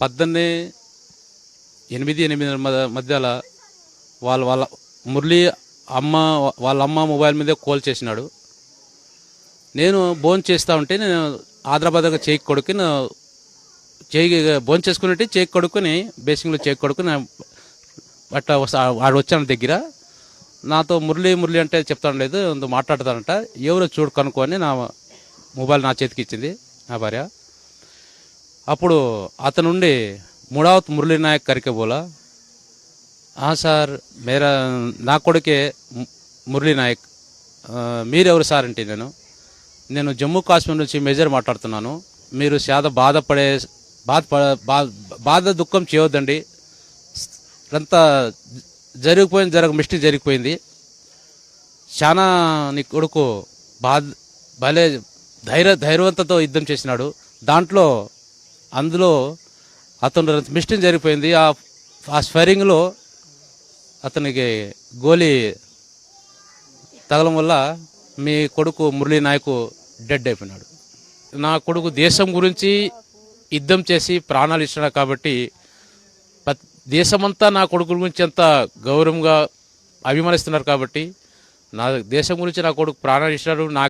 పద్దెనిమిది ఎనిమిది ఎనిమిది మధ్య- మధ్యలో వాళ్ళ వాళ్ళ మురళి అమ్మ వాళ్ళ అమ్మ మొబైల్ మీదే కాల్ చేసినాడు. నేను భోన్ చేస్తూ ఉంటే నేను ఆదరాబాద్గా చేయి కొడుకుని చేయి భోన్ చేసుకున్నట్టు చేయి కొడుకుని బేసింగ్లో చేయి కొడుకుని అట్లా వాడు వచ్చాను దగ్గర. నాతో మురళి మురళి అంటే చెప్తాను లేదు మాట్లాడతానంట ఎవరో చూడు కనుక్కొని నా మొబైల్ నా చేతికి ఇచ్చింది నా భార్య. అప్పుడు అతనుండి మూడవత్ మురళీ నాయక్ కరికే బోలా ఆ సార్ మేరా నా కొడుకే మురళీ నాయక్. మీరెవరు సార్? అంటే నేను నేను జమ్మూ కాశ్మీర్ నుంచి మేజర్ మాట్లాడుతున్నాను. మీరు చాలా బాధపడే బాధ బా- బాధ దుఃఖం చేయొద్దండి. అంతా జరిగిపోయింది జరగ మిస్టేక్ జరిగిపోయింది. చాలా నీ కొడుకు బాధ భలే ధైర్య ధైర్యవంతతో యుద్ధం చేసినాడు. దాంట్లో అందులో అతను మిస్టేక్ జరిగిపోయింది. ఆ ఆ స్వరింగ్లో అతనికి గోలీ తగలం వల్ల మీ కొడుకు మురళీ నాయకు డెడ్ అయిపోయినాడు. నా కొడుకు దేశం గురించి యుద్ధం చేసి ప్రాణాలు ఇచ్చినాడు కాబట్టి దేశమంతా నా కొడుకు గురించి ఎంత గౌరవంగా అభిమానిస్తున్నారు కాబట్టి నా దేశం గురించి నా కొడుకు ప్రాణాలు ఇచ్చినాడు నా